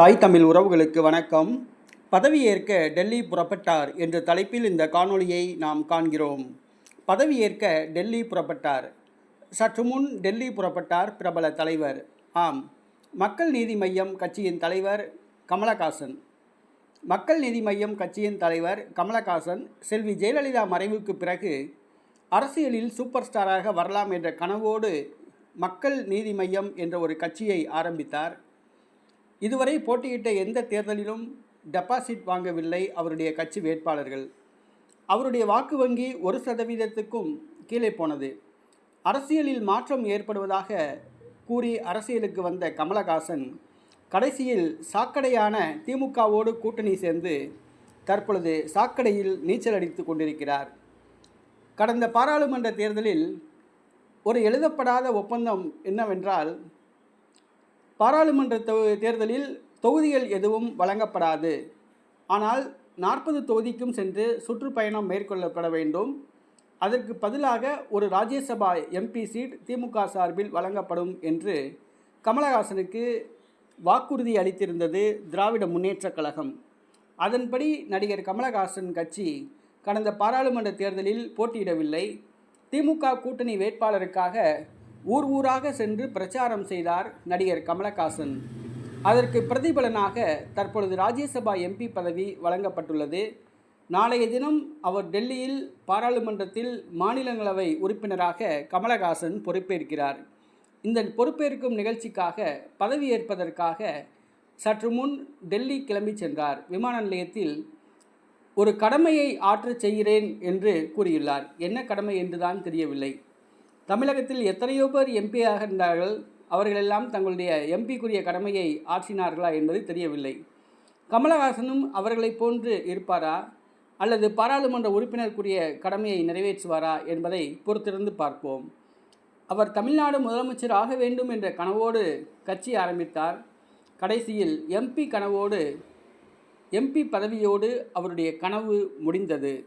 தாய் தமிழ் உறவுகளுக்கு வணக்கம். பதவியேற்க டெல்லி புறப்பட்டார் என்ற தலைப்பில் இந்த காணொளியை நாம் காண்கிறோம். பதவியேற்க டெல்லி புறப்பட்டார். சற்று முன் டெல்லி புறப்பட்டார் பிரபல தலைவர். ஆம் மக்கள் நீதி மையம் கட்சியின் தலைவர் கமலஹாசன். மக்கள் நீதி மையம் கட்சியின் தலைவர் கமலஹாசன் செல்வி ஜெயலலிதா மறைவுக்கு பிறகு அரசியலில் சூப்பர் ஸ்டாராக வரலாம் என்ற கனவோடு மக்கள் நீதி மையம் என்ற ஒரு கட்சியை ஆரம்பித்தார். இதுவரை போட்டியிட்ட எந்த தேர்தலிலும் டெபாசிட் வாங்கவில்லை அவருடைய கட்சி வேட்பாளர்கள். அவருடைய வாக்கு வங்கி ஒரு சதவீதத்துக்கும் கீழே போனது. அரசியலில் மாற்றம் ஏற்படுவதாக கூறி அரசியலுக்கு வந்த கமலஹாசன் கடைசியில் சாக்கடையான திமுகவோடு கூட்டணி சேர்ந்து தற்பொழுது சாக்கடையில் நீச்சல் அடித்து கொண்டிருக்கிறார். கடந்த பாராளுமன்ற தேர்தலில் ஒரு எழுதப்படாத ஒப்பந்தம் என்னவென்றால் பாராளுமன்ற தேர்தலில் தொகுதிகள் எதுவும் வழங்கப்படாது. ஆனால் நாற்பது தொகுதிக்கும் சென்று சுற்றுப்பயணம் மேற்கொள்ளப்பட வேண்டும். அதற்கு பதிலாக ஒரு ராஜ்யசபா எம்பி சீட் திமுக சார்பில் வழங்கப்படும் என்று கமலஹாசனுக்கு வாக்குறுதி அளித்திருந்தது திராவிட முன்னேற்றக் கழகம். அதன்படி நடிகர் கமலஹாசன் கட்சி கடந்த பாராளுமன்ற தேர்தலில் போட்டியிடவில்லை. திமுக கூட்டணி வேட்பாளருக்காக ஊர் ஊராக சென்று பிரச்சாரம் செய்தார் நடிகர் கமலஹாசன். அதற்கு பிரதிபலனாக தற்பொழுது ராஜ்யசபா எம்பி பதவி வழங்கப்பட்டுள்ளது. நாளைய தினம் அவர் டெல்லியில் பாராளுமன்றத்தில் மாநிலங்களவை உறுப்பினராக கமலஹாசன் பொறுப்பேற்கிறார். இந்த பொறுப்பேற்கும் நிகழ்ச்சிக்காக பதவியேற்பதற்காக சற்று முன் டெல்லி கிளம்பி சென்றார். விமான நிலையத்தில் ஒரு கடமையை ஆற்றச் செய்கிறேன் என்று கூறியுள்ளார். என்ன கடமை என்றுதான் தெரியவில்லை. தமிழகத்தில் எத்தனையோ பேர் எம்பி இருந்தார்கள் அவர்களெல்லாம் தங்களுடைய எம்பிக்குரிய கடமையை ஆற்றினார்களா என்பது தெரியவில்லை. கமலஹாசனும் அவர்களைப் போன்று இருப்பாரா? அல்லது பாராளுமன்ற உறுப்பினருக்குரிய கடமையை நிறைவேற்றுவாரா என்பதை பொறுத்திருந்து பார்ப்போம். அவர் தமிழ்நாடு முதலமைச்சர் ஆக வேண்டும் என்ற கனவோடு கட்சி ஆரம்பித்தார். கடைசியில் எம்பி கனவோடு எம்பி பதவியோடு அவருடைய கனவு முடிந்தது.